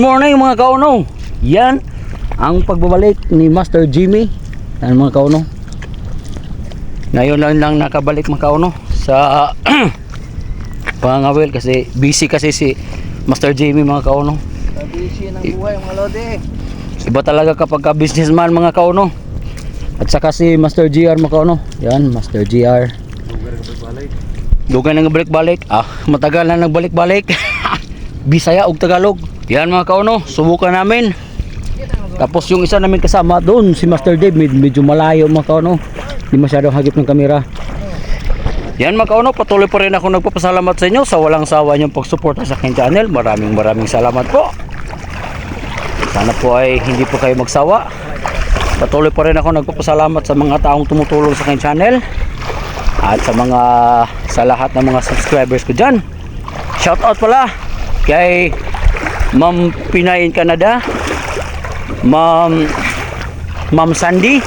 morning mga kauno. Yan ang pagbabalik ni Master Jimmy. Yan mga kauno. Ngayon lang lang nakabalik mga kauno sa pangawil kasi busy kasi si Master Jimmy mga kauno. Busy ng buhay mga lodi. Iba talaga kapag ka businessman mga kauno. At saka si Master GR mga kauno. Yan, Master GR. Dugay nang balik-balik. Ah, matagal na nagbalik-balik. Bisaya ug Tagalog. Yan mga kauno, subukan namin. Tapos yung isa namin kasama doon, si Master Dave, med- medyo malayo mga kauno. Hindi masyadong hagip ng kamera. Yan mga kauno, patuloy pa rin ako nagpapasalamat sa inyo sa walang sawa niyong pagsuporta sa aking channel. Maraming maraming salamat po. Sana po ay hindi po kayo magsawa. Patuloy pa rin ako nagpapasalamat sa mga taong tumutulong sa aking channel at sa mga sa lahat ng mga subscribers ko dyan. Shout out pala kay Ma'am Pinayin Canada, Ma'am Ma'am Sandy,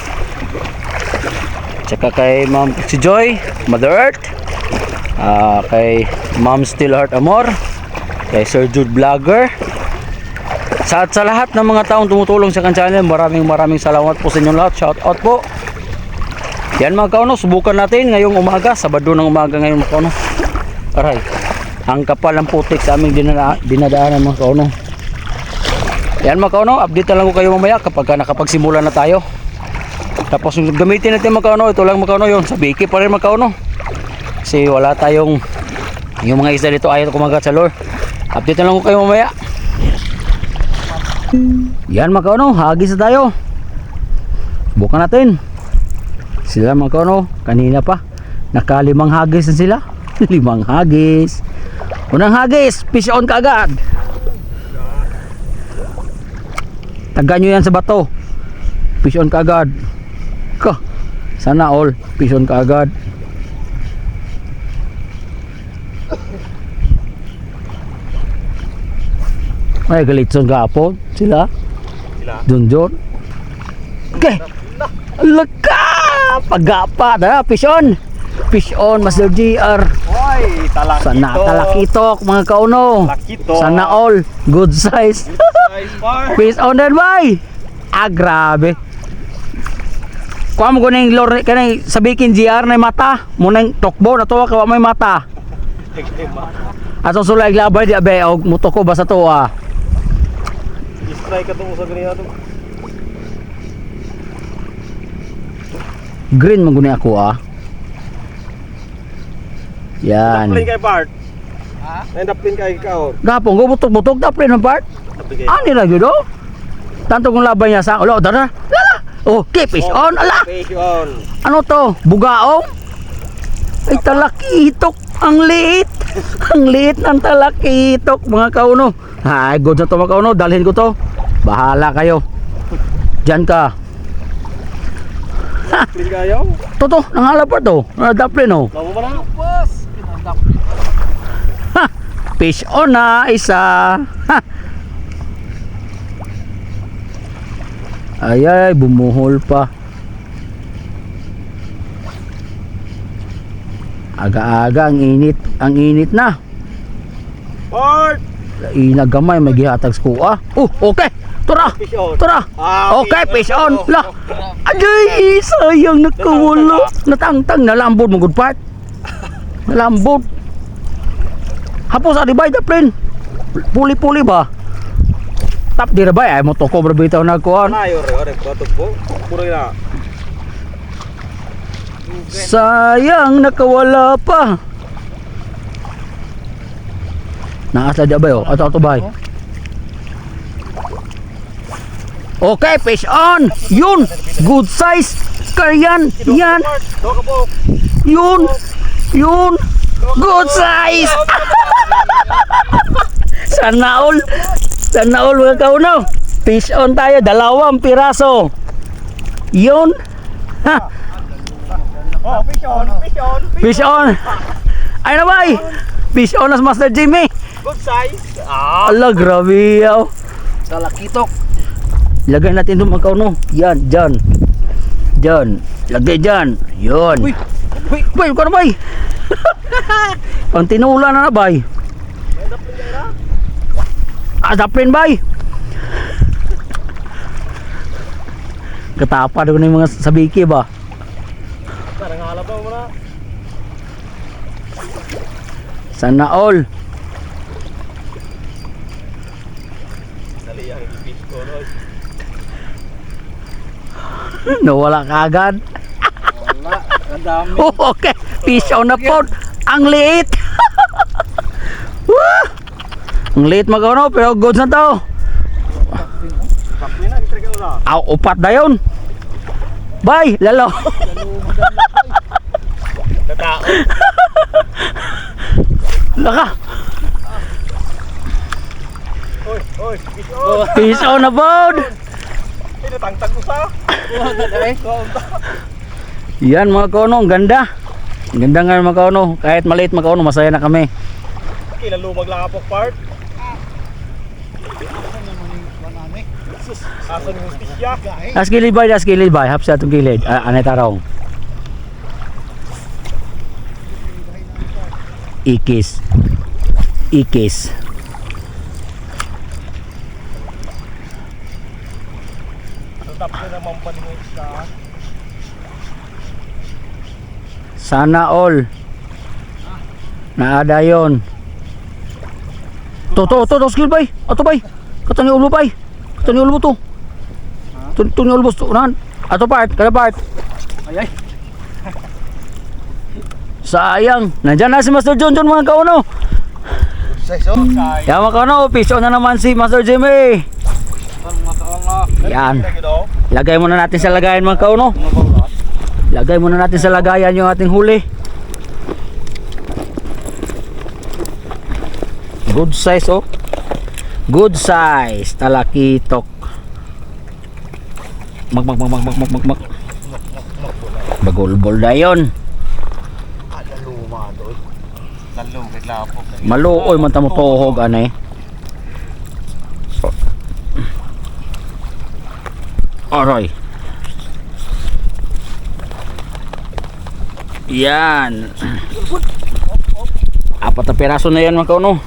tsaka kay Ma'am si Joy, Mother Earth, ah, kay Ma'am Stillheart Amor, kay Sir Jude Vlogger, sa, sa lahat ng mga taong tumutulong sa kan channel, maraming maraming salamat po sa inyong lahat. Shout out po. Yan mga kauno, subukan natin ngayong umaga, Sabado ng umaga ngayon mga kauno. Aray, ang kapal ng putik sa aming dinada dinadaanan mga kauno. Yan mga kauno, update na lang ko kayo mamaya kapag ka nakapagsimula na tayo. Tapos gamitin natin mga kauno, ito lang mga kauno yun, sa biki pa rin mga kauno. Kasi wala tayong, yung mga isda dito ayaw kumagat sa lure. Update na lang ko kayo mamaya. Yan mga kauno, hagis na tayo. Bukan natin. Sila mga kauno, kanina pa. Nakalimang hagis na sila. Limang hagis. Unang hagis, fish on kaagad. Taga nyo yan sa bato. Fish on kaagad. Ka, sana all, fish on kaagad. Ay, galitson kapon sila. Sila? Dun dun. Okay. Laka! Pagapa na, fish on. Fish on, Master GR. Hoy, talakito. Sana talakitok mga kauno. Talakito. Sana all. Good size. Size bar. fish on din bay. Ah, grabe. Kuha mo ko na yung lore, kanay sabihin GR na mata. Muna yung tokbo na to, kawa may mata. Atong sulay labay di abe, og muto ko basta to ah. Strike ka tungo sa ganyan to. Green man guni ako ah. Yan. Daplin kay Bart. Ha? Daplin kay ikaw. Gapong go butok-butok dapre ng part. Daplin. Ani ra gyud oh. Tanto kung laban niya sa ulo, dara. Lala. Oh, keep is on. Ala. Fish on. Ano to? Bugaong? Ay talakitok. Ang liit. Ang liit ng talakitok mga kauno. Ay, good na to mga kauno. Dalhin ko to. Bahala kayo. Diyan ka. Daplin kayo. Toto, nangalap pa to. Ah, Daplin oh. Lamo ba na? Boss. Ha! Fish on na isa. Ha! Ay ay, bumuhol pa. Aga-aga ang init, ang init na. Bart. Inagamay may gihatag sa kuha. Oh, okay. Tara. Fish on. Tara. Ah, Okay, fish on. La. Aday, sayang nakawala. Natangtang nalambot mo good part. Nalambot. Hapos adi ba plane? Puli-puli ba? Tap di ra ba ay mo to ko bitaw na kuan. Puro na. Sayang nakawala pa. Naasa di ba yo? Ato ato bay. Okay, fish on. Yun. Good size. Karyan. Yan. Yun. Yun. Good size. Sana all. Sana all mga kauno. Fish on tayo. Dalawang piraso. Yun. Ha. Oh, fish on, fish on. Fish on. Ay na bay. Fish on as Master Jimmy. Good size. Ah. Ala, grabe yaw. Talakitok. Lagay natin doon mga kauno. Yan, dyan. Dyan. Lagay dyan. Yun. Uy. Uy, bay, ka na bay. Pang tinula na na bay. May daplin na Ah, daplin bay. Katapad ko na yung mga sabiki ba? Parang halabaw mo na. Sana all. Naliyang ipis ko, Nawala ka agad. Dami. Oh, okay. Fish on the pond. Ang liit. Ang liit magano pero goods na to. Aw, upat na yun. Bye, lalo. Laka. Oy, oy. Fish on. Fish on the pond. Ay, natangtag ko sa. Yan mga kauno, ang ganda. Ang ganda nga mga kauno. Kahit maliit mga kauno, masaya na kami. Ilan lumag lang apok part. Asan yung fish ya? As gilid bay, as gilid bay. Hapsa itong gilid. Ah, anay tarong. Ikis. Ikis. Tapos na naman palingon sa. Sana all. Naada yon. To, to, to, to, skill bay. Ato bay. Kato ni ulo bay. Kato ni ulo to. To, to ulo to. Unahan. Ato part, kada part. Ay, ay. Sayang. Nandyan na si Master John John mga kauno. Oh. Yan mga kauno, piso na naman si Master Jimmy. Yan. Lagay muna natin sa lagayan mga kauno. Lagay muna natin sa lagayan yung ating huli. Good size oh. Good size. Talakitok. Mag mag mag mag mag mag mag. Bagulbol lapok. Maluoy man tamo tuhog anay. Aray. Yan. Apat na piraso na yan mga kauno.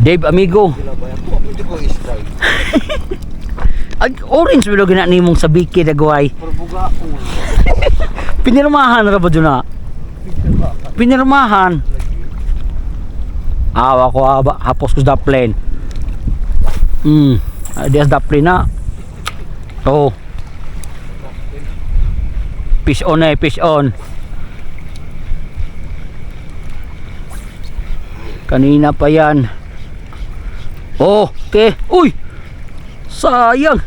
Dave Amigo. Ag orange bilo gina nimong sa biki dagway. Pinirmahan ra ba na? Pinirmahan. Awa ko aba hapos ko sa plane. Hmm. Dias da plane na. Oh. Fish on eh, fish on. Kanina pa yan. Oh, okay. Uy! Sayang.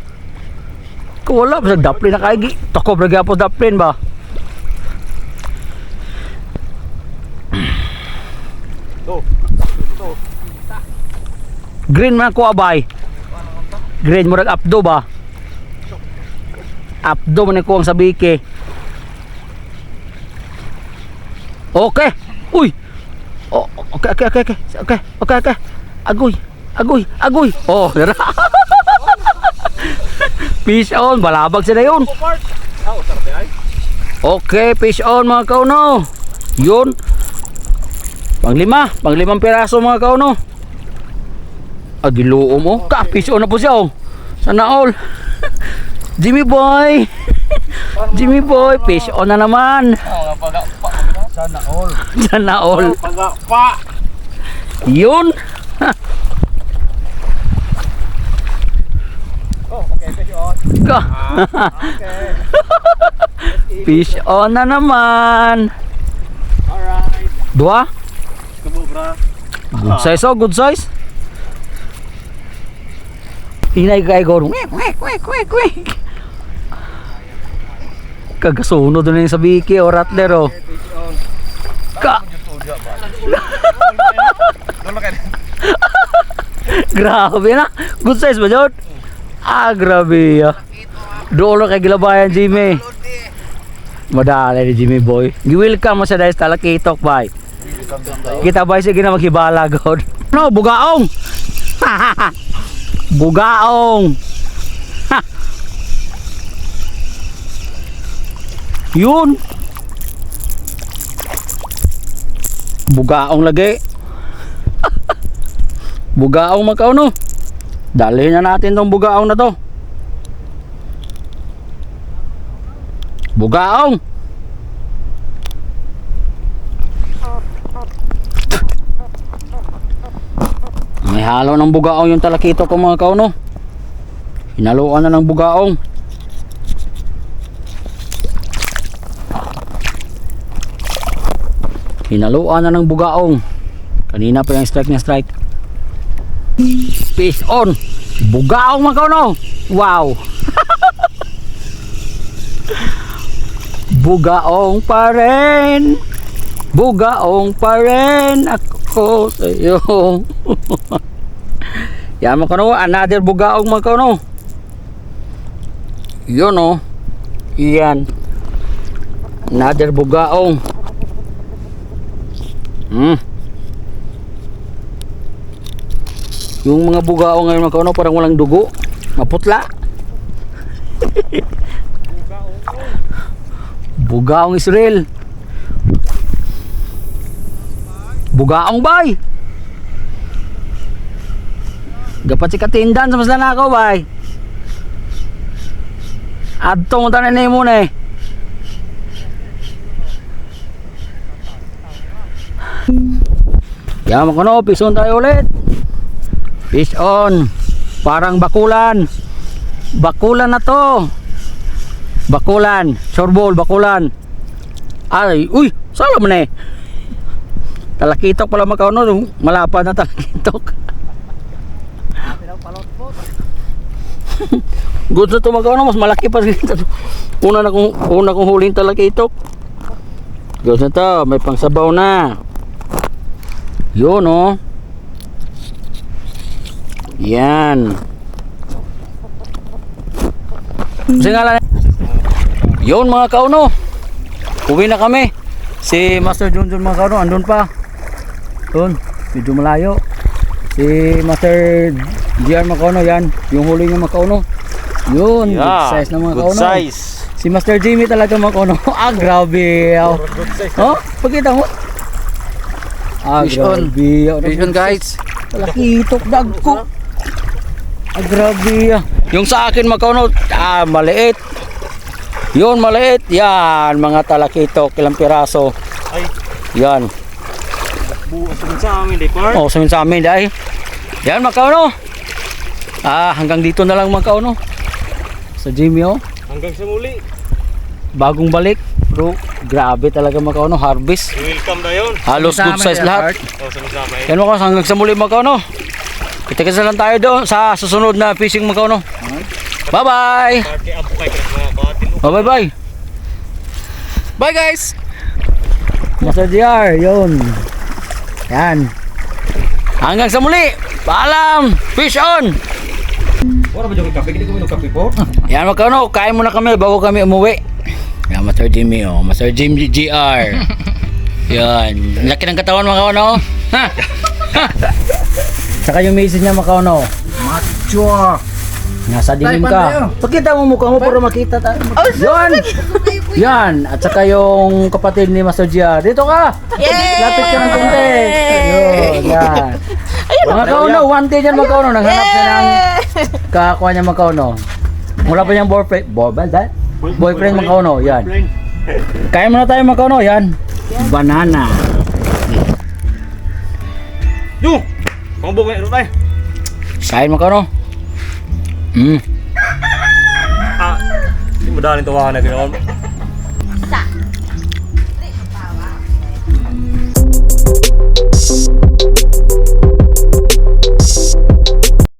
Kawala pa sa daplin na kaigi. Takob lagi po daplin ba? Green man ko abay. Green mo abdo ba? Abdo man ko ang sabike. Okay. Uy. Oh, okay, okay, okay, okay. Okay, okay, okay. Agoy. Agoy, agoy. Oh, dara. Fish on, balabag sila yun. Oh. Okay, fish on mga kauno. Yun. Panglima, panglimang piraso mga kauno. Agiluo mo. Ka, fish on na po siya oh. Sana all. Jimmy boy. Jimmy boy, fish on na naman. Oh. Sana all. Sana all. Paga pa. Yun. Oh, okay, fish on. Ka. Okay. Fish on na naman. Alright. Dua. Kabubra. Good size oh, good size. Inay kay goro. Kwek kwek kwek kwek kwek. Kagasunod na yung sa biki o rattler oh. Ka. Grabe na. Good size ba Jod? Ah, grabe ah. Doon kay gilabayan Jimmy. Madali ni Jimmy boy. Gi-welcome mo sa dahil sa Lakitok bay. Kita ba sige na maghibala god. No, bugaong. bugaong. Yun. Bugaong lagi. bugaong makaw no. Dalhin na natin tong bugaong na to. Bugaong! May halo ng bugaong yung talakito ko mga kauno. Hinaluan na ng bugaong. Hinaluan na ng bugaong. Kanina pa yung strike na strike. Fish on. Bugaong mga kauno. Wow. Bugaong pa rin. Bugaong pa rin ako sa iyo. Yan mga kauno, another bugaong mga kauno. Yun oh. Yan. Another bugaong. Hmm. Yung mga bugaong ngayon mga kauno parang walang dugo. Maputla. Bugaong Israel. Bugaong bay. Gapat si katindan sa maslan ako bay. Adtong tanan ni mo na eh. Yaman ko no, fish on tayo ulit. Fish on. Parang bakulan. Bakulan na to. Bakulan. Sorbol, bakulan. Ay, uy, sala mo na eh. Talakitok pala makaw no, malapad na talakitok. Na to makaw no, mas malaki pa rin. Una na kong, una kong huling talakitok. Na to, may pangsabaw na. Yun oh. Yan. Singalan. Yun mga kauno. Uwi na kami. Si Master Junjun mga kauno, andun pa. Doon, medyo malayo. Si Master GR mga kauno, yan. Yung huli niya mga kauno. Yun, good size na mga good kauno. size. Si Master Jimmy talaga mga kauno. ah, grabe. Oh, Good oh pagkita mo. Ah, Fish on. grabe. Oh, Fish on guys. Lakitok dagko. Ah, grabe. ah. Yung sa akin magkano, ah, maliit. Yun, maliit. Yan, mga talakitok, ilang piraso. Ay, Yan. buo sa amin, di par. Oh, samin sa amin, dahil. Yan, magkano. Ah, hanggang dito na lang magkano. Sa Jimmy, oh. Hanggang sa muli. Bagong balik. Bro, grabe talaga magkano, harvest. Welcome na yun. Halos good size lahat. O, sama-sama eh. Yan mo hanggang sa muli magkano. Kita-kita lang tayo doon sa susunod na fishing magkano. Bye-bye. Oh, bye bye. Bye guys. Master JR, yun. Yan. Hanggang sa muli. Paalam. Fish on. Wala ba yung kape? Hindi ko minum kape po. Yan magkano, kain muna kami bago kami umuwi. Yan, Master Jimmy, oh. Master Jimmy GR. Yan. Laki ng katawan mga kauno. Ha? Ha? Saka yung message niya mga kauno. Macho. Nasa dilim ka. Pakita mo mukha mo para makita tayo. Yan! Yan! At saka yung kapatid ni Master Gia. Dito ka! Lapit ka ng konti. Yun, yan. Mga kauno, one day dyan mga kauno. Naghanap siya ng kakakuha niya mga kauno. Wala pa niyang boyfriend. Boyfriend, dad? Boyfriend mga kauno, yan. Kaya muna tayo mga kauno, yan. Banana. Pambog na ito tayo. Kain mga kauno. Mm. Ah, hindi mo dahil ito na ganoon.